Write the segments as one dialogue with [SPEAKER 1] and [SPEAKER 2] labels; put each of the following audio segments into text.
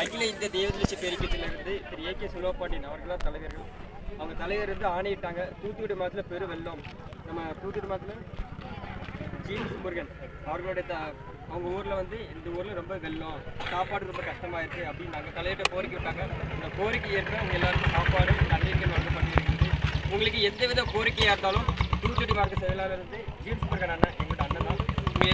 [SPEAKER 1] அகில இந்திய தேவதலிச்சி பேரிக்கத்திலிருந்து திரு A K சுலோபாண்டியன் அவர்களாம் தலைவர்கள் அவங்க தலைவர் வந்து ஆணையிட்டாங்க. தூத்துக்குடி மாதத்தில் பெரு வெள்ளம். நம்ம தூத்துக்குடி மாதத்தில் ஜீன்ஸ் முருகன் அவர்களுடைய த அவங்க ஊரில் வந்து இந்த ஊரில் ரொம்ப வெள்ளம். சாப்பாடு ரொம்ப கஷ்டமாக இருக்குது அப்படின்னு நாங்கள் தலையிட்ட கோரிக்கை விட்டாங்க. அந்த கோரிக்கை ஏற்க அவங்க எல்லாருக்கும் சாப்பாடு தண்ணீர்கள் வந்து உங்களுக்கு உங்களுக்கு எந்தவித கோரிக்கையாக இருந்தாலும் தூத்துக்குடி மாவட்ட செயலாளர் வந்து ஜீன்ஸ் முருகன் அண்ணன் எங்களோட அண்ணன் தான்.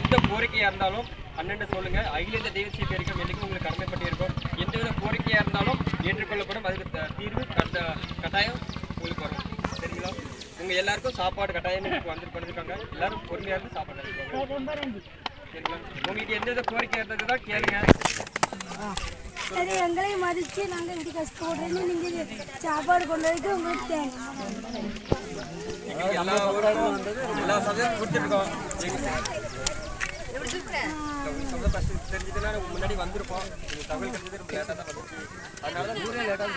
[SPEAKER 1] எந்த கோரிக்கையாக இருந்தாலும் அண்ணன் சொல்லுங்க. அகில இந்த தெய்வசிய பேருக்கும் என்னைக்கும் உங்களுக்கு கடமைப்பட்டு இருக்கோம் எந்தவித கோரிக்கையாக இருந்தாலும் ஏற்றுக்கொள்ளப்படும். அதுக்கு தீர்வு கட்ட கட்டாயம் உங்களுக்கு வரும். சரிங்களா? உங்க எல்லாருக்கும் சாப்பாடு கட்டாயம் வந்து பண்ணிருக்காங்க. எல்லாரும் பொறுமையா இருந்து சாப்பாடு. சரிங்களா? உங்களுக்கு எந்தவித கோரிக்கை இருந்தது தான் கேளுங்க.
[SPEAKER 2] சரி எங்களையும் மதிச்சு நாங்கள் இப்படி கஷ்டப்படுறோன்னு நீங்கள் சாப்பாடு கொண்டு வரதுக்கு உங்களுக்கு தேங்க்ஸ்
[SPEAKER 1] எங்களுக்கு எல்லா எல்லா சதவீதம் கொடுத்துருக்கோம் சொந்த கஷ்டம் தெரிஞ்சதுன்னா முன்னாடி வந்திருப்போம் இந்த தகவல் தெரிஞ்சது ரொம்ப லேட்டாக தான் வந்துச்சு அதனால தான் ஊரே லேட்டாக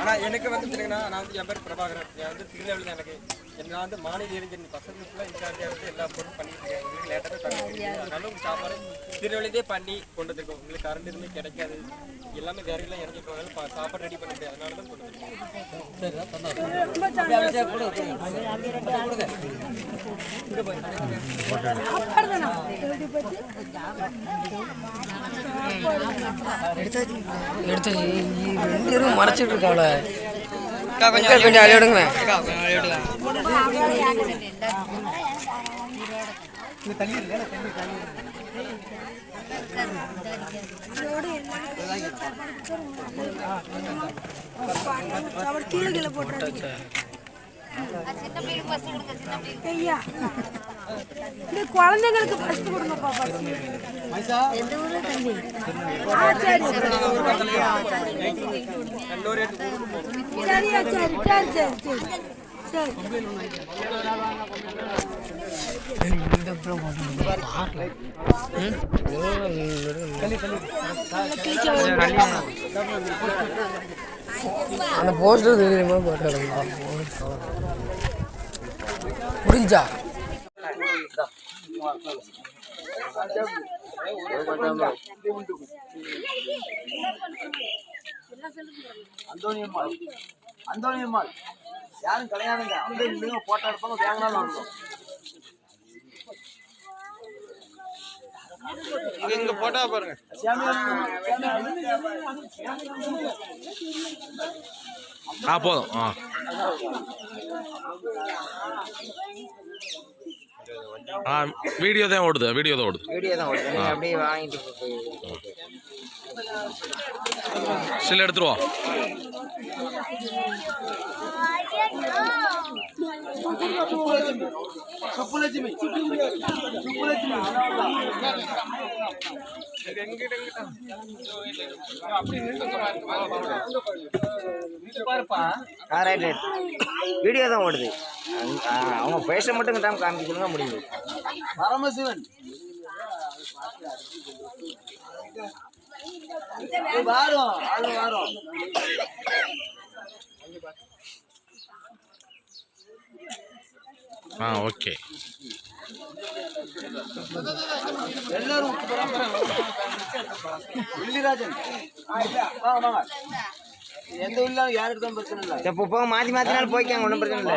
[SPEAKER 1] ஆனால் எனக்கு வந்து தெரியுங்கன்னா நான் வந்து என் பேர் பிரபாகரன். நான் வந்து திருநெல்வேலி தான் எனக்கு. நான் வந்து மாநில இளைஞர் பசங்க ஃபுல்லாக இன்சார்ஜாக இருந்து எல்லா பொருளும் பண்ணிட்டு இருக்கேன். உங்களுக்கு லேட்டாக தான் தகவல் தெரியுது அதனால உங்களுக்கு சாப்பாடு திருநெல்வேலியே பண்ணி கொண்டு வந்திருக்கோம். உங்களுக்கு கரண்ட் எதுவுமே கிடைக்காது. எல்லாமே விறகுலாம் இறங்கி போனாலும் பா- சாப்பாடு ரெடி பண்ண முடியாது. அதனால தான் கொண்டு வந்திருக்கோம்.
[SPEAKER 2] ரொம்ப சந்தோஷம் சாப்பாடு தானா எப்படி பற்றி
[SPEAKER 3] எடுத்து இ- ரெண்டு பேரும் மறைச்சிட்டு இருக்காவல கொஞ்சம் கொஞ்சம் அழி
[SPEAKER 2] கீழே கீழே போட்டுறாங்க ஐயா. இந்த குழந்தைங்களுக்கு ஃபர்ஸ்ட் கொடுங்கப்பா ஃபர்ஸ்ட் ஆ சரி
[SPEAKER 1] இன்னொரு இடத்துக்கு ஊருக்கு
[SPEAKER 2] சரியா சரி சரி சரி சரி. சரி.
[SPEAKER 3] அந்த போஸ்டர் தெரியுமா? முடிஞ்சா?
[SPEAKER 4] அந்தோனியம்மாள் அந்தோனியம்மாள் யாரும் கிடையாதுங்க அவங்க நின்று போட்டோ எடுப்பாங்க வேகனாலும் நடக்கும்
[SPEAKER 1] இங்க போட்டா பாருங்க
[SPEAKER 5] ஆ போதும். ஆ. ஆ வீடியோ தான் ஓடுது வீடியோ தான் ஓடுது.
[SPEAKER 3] வீடியோ தான் ஓடுது. நீங்க அப்படியே வாங்கிட்டு
[SPEAKER 5] சில எடுத்துருவா
[SPEAKER 4] சுப்புலட்சுமி
[SPEAKER 3] வீடியோ தான் ஓடுது. அவங்க பேச மட்டும் டைம் காமிக்க முடியுது
[SPEAKER 4] பரமசிவன். வாரம் ஆளு வாரம்
[SPEAKER 5] ஆ ஓகே.
[SPEAKER 4] எல்லாரும் வாங்க எந்த உள்ள யார் எடுத்தாலும் பிரச்சனை இல்லை.
[SPEAKER 3] இப்போ போக மாற்றி மாற்றினாலும் போய்க்காங்க ஒன்றும் பிரச்சனை இல்லை.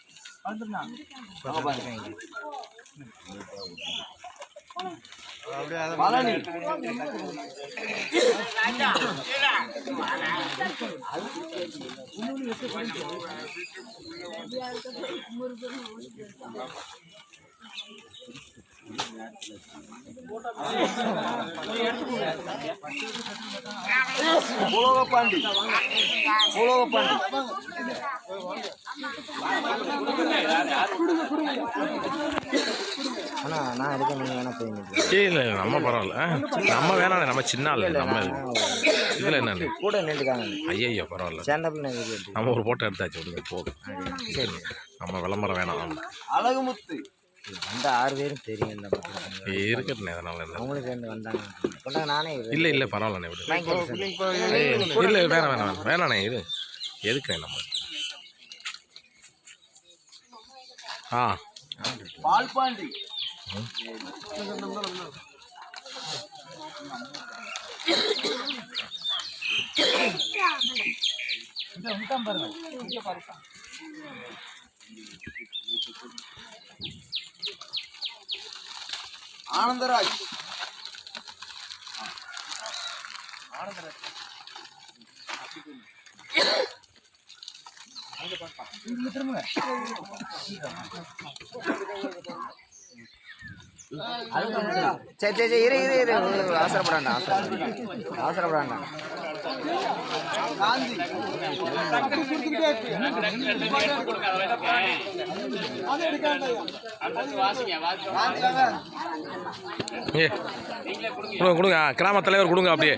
[SPEAKER 4] அப்படியே உலகப்பாண்டி.
[SPEAKER 3] அண்ணா நான் எடுக்க நீங்கள் வேணா போய்
[SPEAKER 5] இல்லை நம்ம பரவாயில்ல. நம்ம வேணாம் நம்ம சின்ன ஆள் நம்ம இதில் என்னண்ணே
[SPEAKER 3] கூட நின்றுக்காங்க.
[SPEAKER 5] ஐயய்யோ பரவாயில்ல.
[SPEAKER 3] சேர்ந்தாப்புல
[SPEAKER 5] நம்ம ஒரு ஃபோட்டோ எடுத்தாச்சு விடுங்க போதும்.
[SPEAKER 3] சரி.
[SPEAKER 5] நம்ம விளம்பரம் வேணாம்.
[SPEAKER 4] அழகுமுத்து.
[SPEAKER 3] வந்த ஆறு பேரும் தெரியும் இந்த பக்கம்
[SPEAKER 5] இருக்கட்டுண்ணே அதனால
[SPEAKER 3] அவங்களும் சேர்ந்து வந்தாங்க. கொண்டாங்க நானே
[SPEAKER 5] இல்லை இல்லை பரவாயில்லண்ணே விடு. இல்லை வேணாம் வேணாம் வேணாம் வேணாண்ணே இது எதுக்குண்ணே நம்ம? ஆ.
[SPEAKER 4] பால்பாண்டி ஆனந்தராஜ்.
[SPEAKER 3] ஆனந்தராஜ் சரி சரி இரு இரு இரு. அவசரப்படாண்டா அவசரப்படாண்டா அவசரப்படாண்டா அவசரப்படாண்டா
[SPEAKER 4] காந்தி
[SPEAKER 5] கொடுங்க. கொடுங்க கிராம தலைவர் கொடுங்க அப்படியே.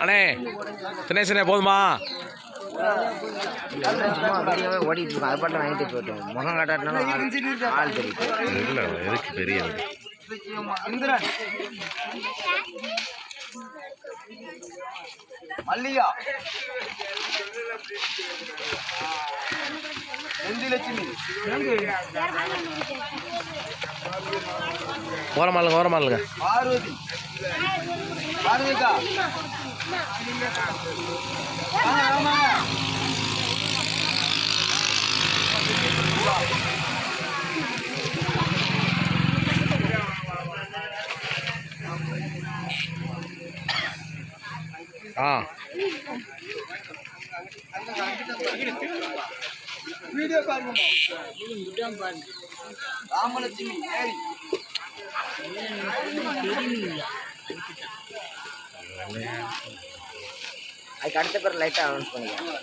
[SPEAKER 5] அண்ணே தினேசனே போதுமா?
[SPEAKER 3] சும்மா வீடியோவே ஓடிட்டு இருக்கோம் அது பாட்டில் வாங்கிட்டு போயிட்டோம் முகம் காட்டாட்டினாலும் ஆள் தெரியும்
[SPEAKER 5] இல்லை எதுக்கு பெரிய
[SPEAKER 4] பார்வதி பார்வதிக்கா வீடியோ பாருங்க. ராமலட்சுமி ஏரி
[SPEAKER 3] அதுக்கு அடுத்த பேர் லைட்டாக அனௌன்ஸ் பண்ணிக்கலாம்.